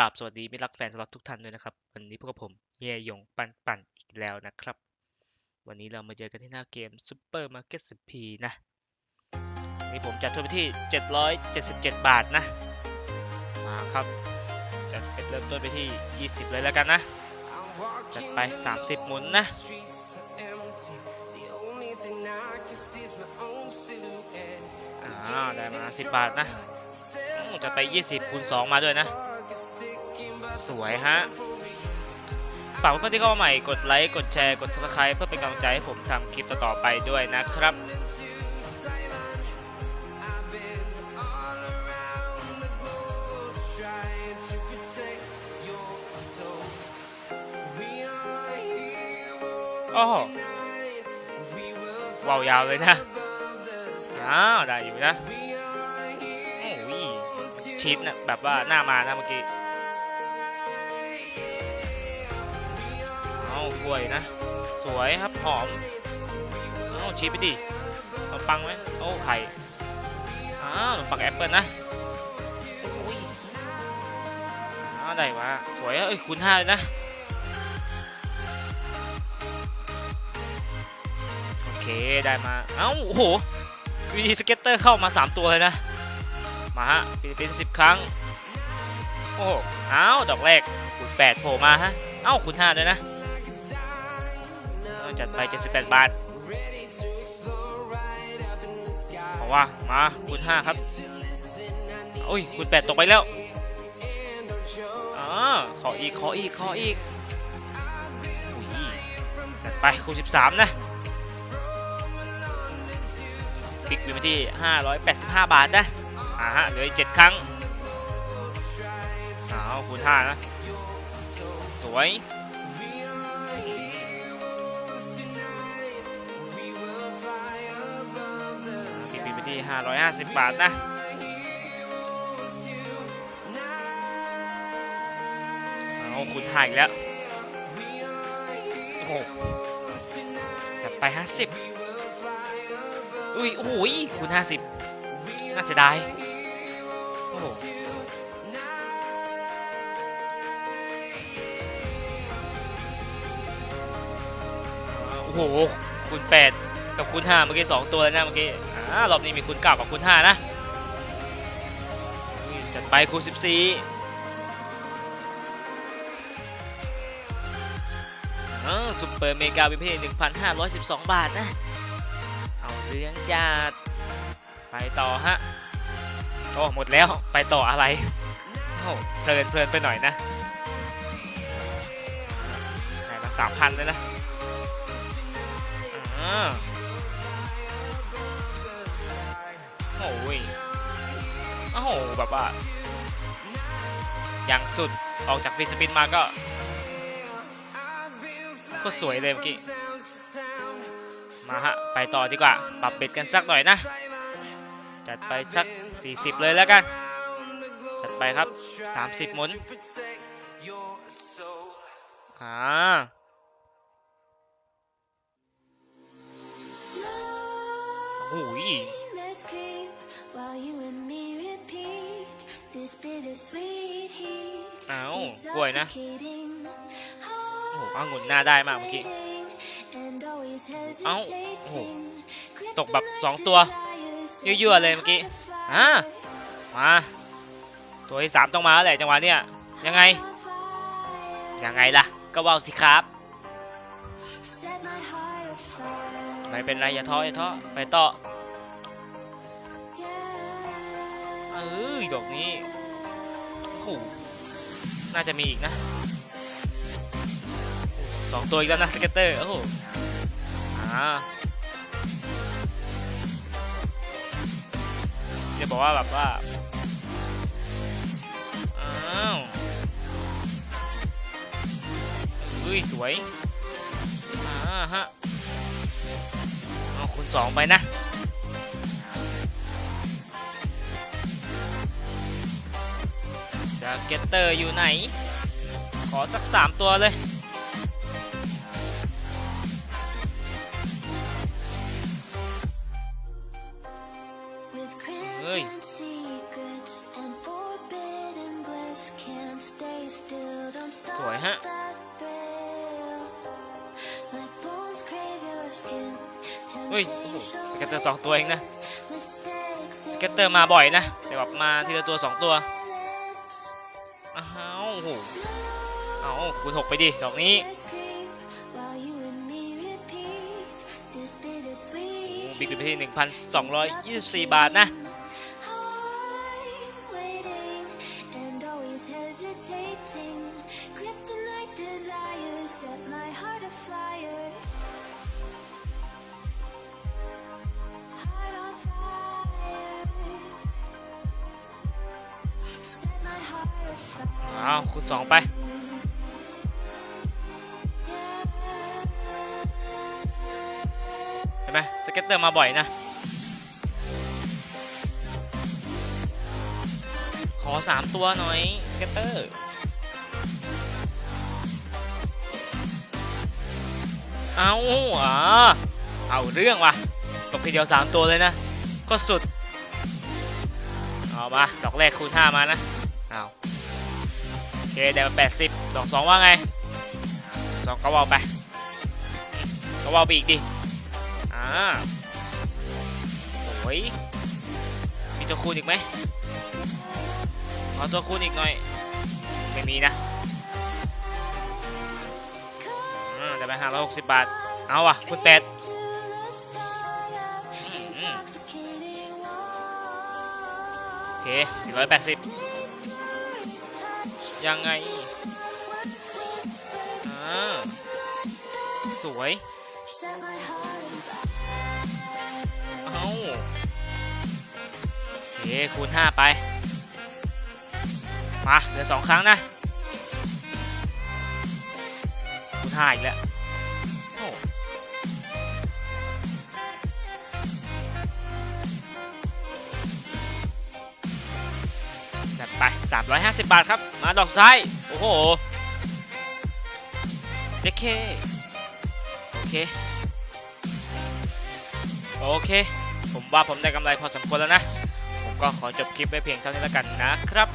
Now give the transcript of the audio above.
ราบสวัสดีมิรักแฟนสล็อตทุกท่านด้วยนะครับ วันนี้พวกบผมเฮียหยงปันปันอีกแล้วนะครับ วันนี้เรามาเจอกันที่หน้าเกม Super Market SP นะนี่ผมจัดทุนไปที่ 777 บาทนะ มาครับ จัดเป็นเริ่มต้นไปที่ 20 เลยแล้วกันนะ จัดไป 30 หมุนนะอ่าได้มา 10 บาทนะจัดไป 20คูณ2มาด้วยนะ สวยฮะฝากเพื่อนๆที่เข้ามาใหม่กดไลค์กดแชร์กด subscribe เพื่อเป็นกำลังใจให้ผมทำคลิปต่อๆไปด้วยนะครับโอ้โหว้าวยาวเลยนะอ้าวได้อยู่นะโอ้ยชิดนะแบบว่าหน้ามานะเมื่อกี้ วยนะ สวยครับหอมเอาชีสไปดิขนมปังไหมโอ้ไข่อ้าวขนมปังแอปเปิลนะอุ้ยอ้าวได้วะสวยเอ้ยคูณห้าเลยนะโอเคได้มาเอ้าโอ้โหวีดีสเก็ตเตอร์เข้ามา 3 ตัวเลยนะ มาฮะฟิลิปปินส์10ครั้ง โอ้โหอ้าวดอกแรกคูณ8โผล่มาฮะ เอ้าคูณ5ด้วยนะ จัดไป 78 บาทเอาว่ามาคูณ5ครับโอ้ยคูณ8ตกไปแล้วอ๋อขออีก ขออีก ขออีกจัดไปคูณ13 นะปิกวินไปที่ 585 บาทนะอ่าฮะเหลืออีก7ครั้งเอาคูณ5นะ สวย 550 บาทนะเอาคุณหายแล้ว โอ้โหจัดไป 50 อุ้ย โอ้โหยคุณ 50 น่าเสียดาย โอ้โหโอ้โหคูณ8 กับคูณ5 เมื่อกี้ 2 ตัวแล้วนะเมื่อกี้ อ่ารอบนี้มีคูณ9กับคูณ5นะ จัดไปคูณ14อ่าซุปเปอร์เมกาวิเพย์1,512 บาทนะ เอาเรื่องจัด ไปต่อฮะ โอ้หมดแล้ว ไปต่ออะไร โอ้เพลินเพลินไปหน่อยนะได้มา3,000เลยนะอ่า โอ้ยโอ้โหแบบว่า อย่างสุดออกจากฟีสปินมาก็ก็สวยเลยเมื่อกี้ มาฮะ ไปต่อดีกว่า ปรับเบ็ดกันสักหน่อยนะ จัดไปสัก 40 เลยแล้วกัน จัดไปครับ 30 หมุนอ่าโอ้ย while you and me repeat this bittersweet heat. เอ้า is กล้วยนะ suffocating, โอ้โหองุ่นหน้าได้มากเมื่อกี้ and always เอ้าโอ้โห hesitating. ตกแบบสองตัว ยั่วๆเลยเมื่อกี้อ่ามาตัวที่สามต้องมาแล้วแหละจังหวะเนี้ยยังไง ยังไงล่ะ ก็ว่าวสิครับ Set my heart afire. ไม่เป็นไรอย่าท้ออย่าท้อไปต่อ ดอกนี้โอ้โหน่าจะมีอีกนะสองตัวอีกแล้วนะสเก็ตเตอร์โอ้โหอ่าจะบอกว่าแบบว่าอ้าวเฮ้ยสวยอ่าฮะเอาคูณสองไปนะ แล้วเกตเตอร์อยู่ไหน ขอสัก 3 ตัวเลยเฮ้ยสวยฮะเฮ้ยสเก็ตเตอร์สองตัวเองนะสเก็ตเตอร์มาบ่อยนะแต่แบบมาทีละตัวสองตัว อ้โหเอาคูณหกไปดิดอกนี้บิ๊กไปที่ 1,224 บาทนะ อ้าวคูณสองไปเห็นไหมสเก็ตเตอร์มาบ่อยนะ ขอสามตัวหน่อย สเก็ตเตอร์เอาอะเอาเรื่องว่ะตกทีเดียวสามตัวเลยนะ ก็สุด เอามา ดอกแรกคูณห้ามานะ เอา ได้มาแปดสิบดอกสองว่าไงสองก็ว่าไปก็ว่าไปอีกดิอ่าสวยมีตัวคูณอีกไหมขอตัวคูณอีกหน่อย ไม่มีนะได้ไปห้าร้อยหกสิบบาท เอาว่ะคูณแปดโอเคสี่ร้อยแปดสิบ ยังไงอ่าสวย เอาเอ้คคูณห้าไป มา เหลือสองครั้งนะคูณห้าอีกแล้ว 350 บาทครับ มาดอกสุดท้าย โอ้โหเด็กเคโอเค โอเค ผมว่าผมได้กำไรพอสมควรแล้วนะ ผมก็ขอจบคลิปไว้เพียงเท่านี้แล้วกันนะครับ